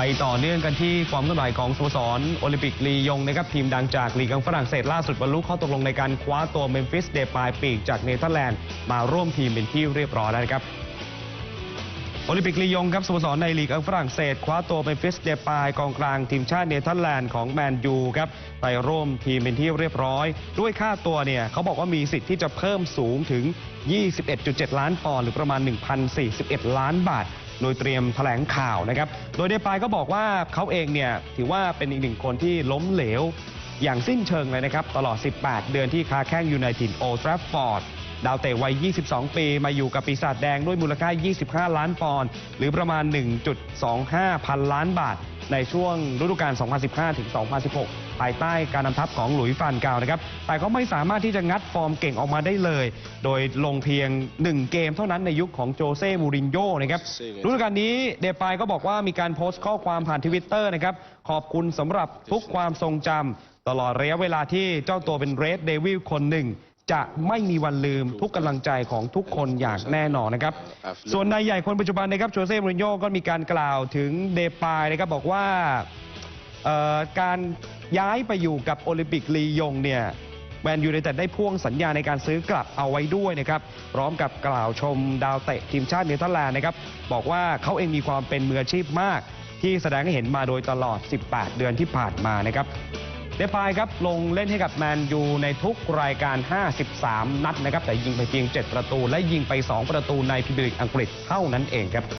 ไปต่อเนื่องกันที่ความเคลื่อนไหวของสโมสรโอลิมปิกลียงนะครับทีมดังจากลีกอังฝรั่งเศสล่าสุดบรรลุข้อตกลงในการคว้าตัวเมมฟิสเดปายปีกจากเนเธอร์แลนด์มาร่วมทีมเป็นที่เรียบร้อยแล้วนะครับโอลิมปิกลียงครับสโมสรในลีกอังฝรั่งเศสคว้าตัวเมมฟิสเดปายกองกลางทีมชาติเนเธอร์แลนด์ของแมนยูครับไปร่วมทีมเป็นที่เรียบร้อย ด้วยค่าตัวเนี่ยเขาบอกว่ามีสิทธิ์ที่จะเพิ่มสูงถึง 21.7 ล้านปอนด์หรือประมาณ 1,041 ล้านบาท โดยเตรียมแถลงข่าวนะครับ โดยเดปายก็บอกว่าเขาเองเนี่ยถือว่าเป็นอีกหนึ่งคนที่ล้มเหลว อย่างสิ้นเชิงเลยนะครับ ตลอด 18 เดือนที่ค้าแข้งอยู่ในถิ่นโอทราฟฟอร์ดดาวเตะวัย 22 ปี มาอยู่กับปีศาจแดงด้วยมูลค่า 25 ล้านปอนด์ หรือประมาณ 1.25 พันล้านบาท ในช่วงฤดูกาล 2015 ถึง 2016 ภายใต้การนำทัพของหลุยส์ฟานกาวนะครับ แต่ก็ไม่สามารถที่จะงัดฟอร์มเก่งออกมาได้เลย โดยลงเพียง 1 เกมเท่านั้นในยุคของโจเซ่ มูรินโญ่นะครับฤดูกาลนี้เดปายก็บอกว่ามีการโพสต์ข้อความผ่านทวิตเตอร์นะครับ ขอบคุณสำหรับทุกความทรงจำตลอดระยะเวลาที่เจ้าตัวเป็นเรดเดวิลคนหนึ่งจะไม่มีวันลืมทุกกำลังใจของทุกคนอย่างแน่นอนนะครับ ส่วนนายใหญ่คนปัจจุบันนะครับโจเซ่มูรินโญ่ก็มีการกล่าวถึงเดปายนะครับบอกว่าเอ่อการ ย้ายไปอยู่กับโอลิมปิกลียงเนี่ยแมนยูไนเต็ดได้พ่วงสัญญาในการซื้อกลับเอาไว้ด้วยนะครับ พร้อมกับกล่าวชมดาวเตะทีมชาติเนเธอร์แลนด์นะครับ บอกว่าเขาเองมีความเป็นมืออาชีพมาก ที่แสดงให้เห็นมาโดยตลอด 18 เดือนที่ผ่านมานะครับเดปายครับ ลงเล่นให้กับแมนยูในทุกรายการ 53 นัดนะครับ แต่ยิงไปเพียง 7 ประตู และยิงไป 2 ประตูในพรีเมียร์ลีกอังกฤษเท่านั้นเองครับ